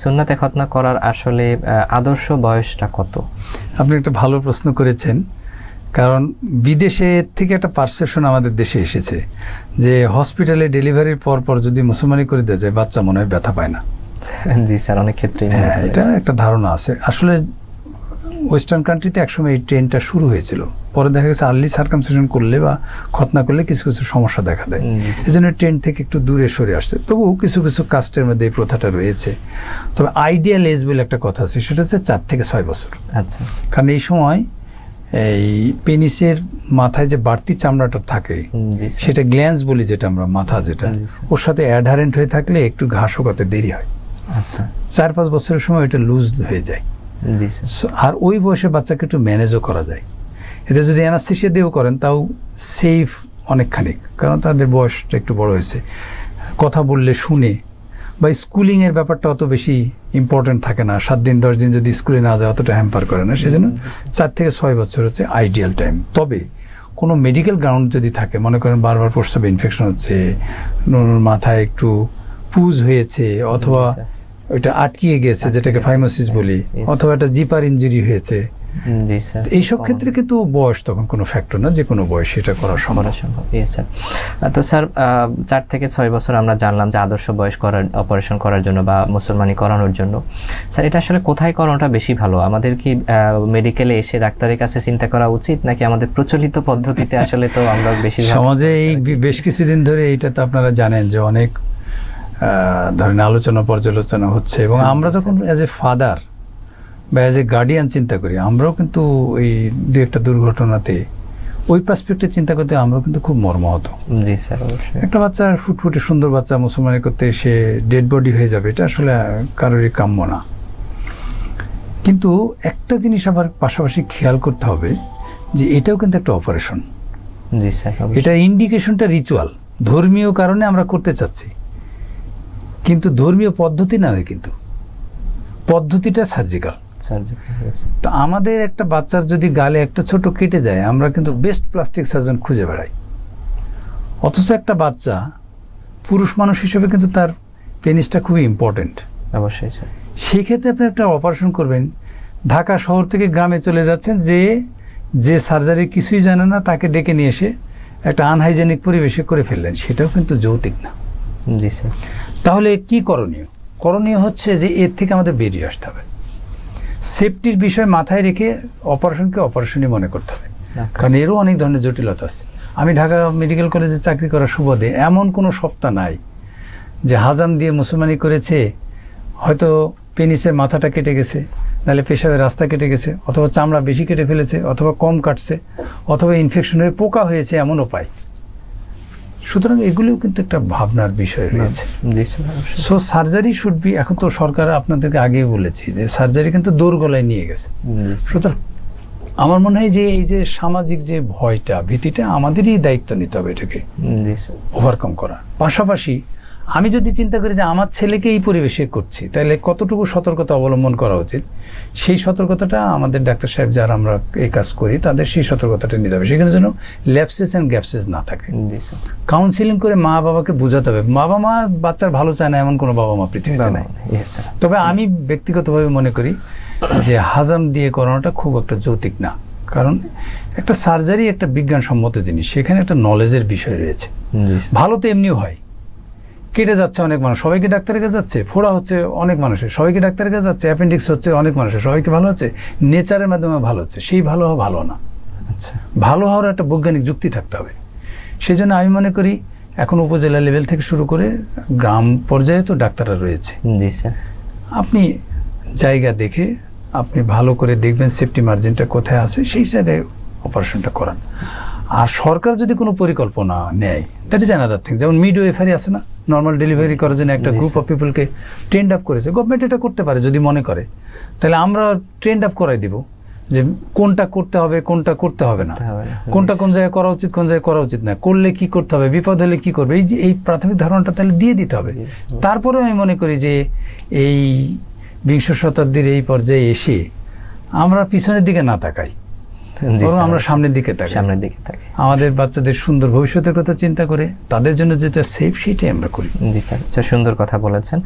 সুন্নাতে খতনা করার আসলে আদর্শ বয়সটা কত? আপনি একটা ভালো প্রশ্ন করেছেন কারণ বিদেশে থেকে একটা পারসেপশন আমাদের দেশে এসেছে যে হসপিটালে ডেলিভারির পর পর যদি মুসলমানি করে দেওয়া যায় বাচ্চা মনে হয় ব্যথা পায় না। জি স্যার অনেক ক্ষেত্রে হ্যাঁ। এটা একটা ধারণা আছে। আসলে ওয়েস্টার্ন কান্ট্রিতে একসময় এই ট্রেনটা শুরু হয়েছিল। পরে দেখা গেছে আর্লি সার্কামসেশন করলে বা খতনা করলে কিছু কিছু সমস্যা দেখা দেয়। এই জন্য ট্রেন থেকে একটু দূরে সরে আসছে। তবুও কিছু কিছু কাস্টের মধ্যে এই প্রথাটা রয়েছে। তবে আইডিয়াল এজ বলে একটা কথা আছে সেটা হচ্ছে চার থেকে ছয় বছর। আচ্ছা। কারণ এই সময় এই পেনিসের মাথায় যে বাড়তি চামড়াটা থাকে। সেটা গ্ল্যান্স বলি যেটা আমরা মাথা যেটা ওর সাথে অ্যাডহারেন্ট হয়ে থাকলে একটু ঘাস শুকাতে দেরি হয়। আচ্ছা। চার পাঁচ বছরের সময় এটা লুজ হয়ে যায়। আর ওই বয়সে বাচ্চাকে একটু ম্যানেজও করা যায়। এতে যদি অ্যানাস্থেশিয়া দিয়েও করেন তাও সেফ অনেকখানি কারণ তাদের বয়সটা একটু বড় হয়েছে। কথা বললে শুনে বা স্কুলিংয়ের ব্যাপারটা অত বেশি ইম্পর্টেন্ট থাকে না। সাত দিন দশ দিন যদি স্কুলে না যায় অতটা হ্যাম্পার করে না। সেজন্য চার থেকে ছয় বছর হচ্ছে আইডিয়াল টাইম তবে কোনো মেডিকেল গ্রাউন্ড যদি থাকে মনে করেন বারবার প্রস্রাবে ইনফেকশন হচ্ছে নুনুর মাথায় একটু পুজ হয়েছে অথবা। ওইটা আটকিয়ে গেছে যেটাকে ফাইমোসিস বলি অথবা একটা জিপার ইঞ্জুরি হয়েছে। ক্ষেত্রে কিন্তু বয়স তখন কোনো ফ্যাক্টর না যে কোনো বয়স এটা করা সম্ভব। স্যার তো স্যার চার থেকে ছয় বছর আমরা জানলাম যে আদর্শ বয়স করার অপারেশন করার জন্য বা মুসলমানি করানোর জন্য। স্যার এটা আসলে কোথায় করানোটা বেশি ভালো? আমাদের কি মেডিকেলে এসে ডাক্তারের কাছে চিন্তা করা উচিত নাকি আমাদের প্রচলিত পদ্ধতিতে আসলে তো আমরা বেশি সমাজে এই বেশ কিছুদিন ধরে এইটা তো আপনারা জানেন যে অনেক ধরেন আলোচনা পর্যালোচনা হচ্ছে। এবং আমরা যখন অ্যাজ এ ফাদার বা অ্যাজ এ গার্ডিয়ান চিন্তা করি আমরাও কিন্তু এই দু একটা দুর্ঘটনাতে ওই পার্সপেক্টে চিন্তা করতে আমরাও কিন্তু খুব মর্মাহত। জি স্যার একটা বাচ্চা ফুটফুটে সুন্দর বাচ্চা মুসলমানি করতে এসে ডেড বডি হয়ে যাবে এটা আসলে কারোরই কাম্য না। কিন্তু একটা জিনিস আবার পাশাপাশি খেয়াল করতে হবে যে এটাও কিন্তু একটা অপারেশন জি স্যার এটা ইন্ডিকেশনটা রিচুয়াল ধর্মীয় কারণে আমরা করতে চাচ্ছি। কিন্তু ধর্মীয় পদ্ধতি না হয় কিন্তু। পদ্ধতিটা সার্জিক্যাল তো আমাদের একটা বাচ্চার যদি গালে একটা ছোট কেটে যায় আমরা কিন্তু বেস্ট প্লাস্টিক সার্জন খুঁজে বেড়াই। অথচ একটা বাচ্চা পুরুষ মানুষ হিসেবে কিন্তু তার পেনিসটা খুবই ইম্পর্টেন্ট অবশ্যই স্যার সেই আপনি একটা অপারেশন করবেন। ঢাকা শহর থেকে গ্রামে চলে যাচ্ছেন যে যে সার্জারি কিছুই জানে না তাকে ডেকে নিয়ে এসে একটা আনহাইজেনিক পরিবেশে করে ফেললেন। সেটাও কিন্তু যৌতিক না। জি স্যার তাহলে কি করণীয়? করণীয় হচ্ছে যে এর থেকে আমাদের বেরিয়ে আসতে হবে। সেফটির বিষয় মাথায় রেখে অপারেশনকে অপারেশনই মনে করতে হবে। কারণ এরও অনেক ধরনের জটিলতা আছে। আমি ঢাকা মেডিকেল কলেজে চাকরি করার সুবাদে এমন কোনো সপ্তাহ নাই যে হাজাম দিয়ে মুসলমানি করেছে হয়তো পেনিসের মাথাটা কেটে গেছে নাহলে পেশাবের রাস্তা কেটে গেছে অথবা চামড়া বেশি কেটে ফেলেছে অথবা কম কাটছে অথবা ইনফেকশন হয়ে পোকা হয়েছে এমন পাই সুতরাং এগুলিও কিন্তু একটা ভাবনার বিষয় রয়েছে সো সার্জারি শুড বি এখন তো সরকার আপনাদেরকে আগেই বলেছি যে সার্জারি কিন্তু দোরগলায় গলায় নিয়ে গেছে। সুতরাং আমার মনে হয় যে এই যে সামাজিক যে ভয়টা ভীতিটা আমাদেরই দায়িত্ব নিতে হবে এটাকে ওভারকাম করার। পাশাপাশি আমি যদি চিন্তা করি যে আমার ছেলেকে এই পরিবেশে করছি তাহলে কতটুকু সতর্কতা অবলম্বন করা উচিত? সেই সতর্কতাটা আমাদের ডাক্তার সাহেব যারা আমরা এই কাজ করি তাদের সেই সতর্কতাটা নিতে হবে। সেখানে যেন ল্যাপসেস অ্যান্ড গ্যাপসেস না থাকে। কাউন্সিলিং করে মা বাবাকে বোঝাতে হবে। বাবা মা বাচ্চার ভালো চায় না এমন কোনো বাবা মা পৃথিবীতে নাই। তবে আমি ব্যক্তিগতভাবে মনে করি যে হাজাম দিয়ে করানোটা খুব একটা যৌতিক না। কারণ একটা সার্জারি একটা বিজ্ঞানসম্মত জিনিস সেখানে একটা নলেজের বিষয় রয়েছে। ভালো তো এমনিও হয়। কেটে যাচ্ছে অনেক মানুষ। সবাইকে ডাক্তারের কাছে যাচ্ছে ফোড়া হচ্ছে অনেক মানুষের। সবাইকে ডাক্তারের কাছে যাচ্ছে অ্যাপেন্ডিক্স হচ্ছে অনেক মানুষের। সবাইকে ভালো হচ্ছে? নেচারের মাধ্যমে ভালো হচ্ছে। সেই ভালো হওয়া ভালো না। আচ্ছা। ভালো হওয়ার একটা বৈজ্ঞানিক যুক্তি থাকতে হবে। সেই জন্য আমি মনে করি এখন উপজেলা লেভেল থেকে শুরু করে গ্রাম পর্যায়ে তো ডাক্তাররা রয়েছে। জি স্যার। আপনি জায়গা দেখে আপনি ভালো করে দেখবেন সেফটি মার্জিনটা কোথায় আছে সেই জায়গায় অপারেশনটা করান। আর সরকার যদি কোনো পরিকল্পনা নেয় দ্যাট ইজ অ্যানাদার থিং যেমন মিড ওয়েফারি আছে না? নর্মাল ডেলিভারি করার জন্য একটা গ্রুপ অফ পিপলকে ট্রেন্ড আপ করেছে। গভর্নমেন্ট এটা করতে পারে যদি মনে করে। তাহলে আমরা ট্রেন্ড আপ করাই দিব যে কোনটা করতে হবে কোনটা করতে হবে না। কোনটা কোন জায়গায় করা উচিত কোন জায়গায় করা উচিত না। করলে কি করতে হবে বিপদ হলে কি করবে? এই যে এই প্রাথমিক ধারণাটা তাহলে দিয়ে দিতে হবে। তারপরে আমি মনে করি যে এই বিংশ শতাব্দীর এই পর্যায়ে এসে আমরা পিছনের দিকে না তাকাই। বরং আমরা সামনের দিকে থাকি সামনের দিকে থাকি আমাদের বাচ্চাদের সুন্দর ভবিষ্যতের কথা চিন্তা করে তাদের জন্য যেটা সেফ সেটাই আমরা করি। জি স্যার সুন্দর কথা বলেছেন।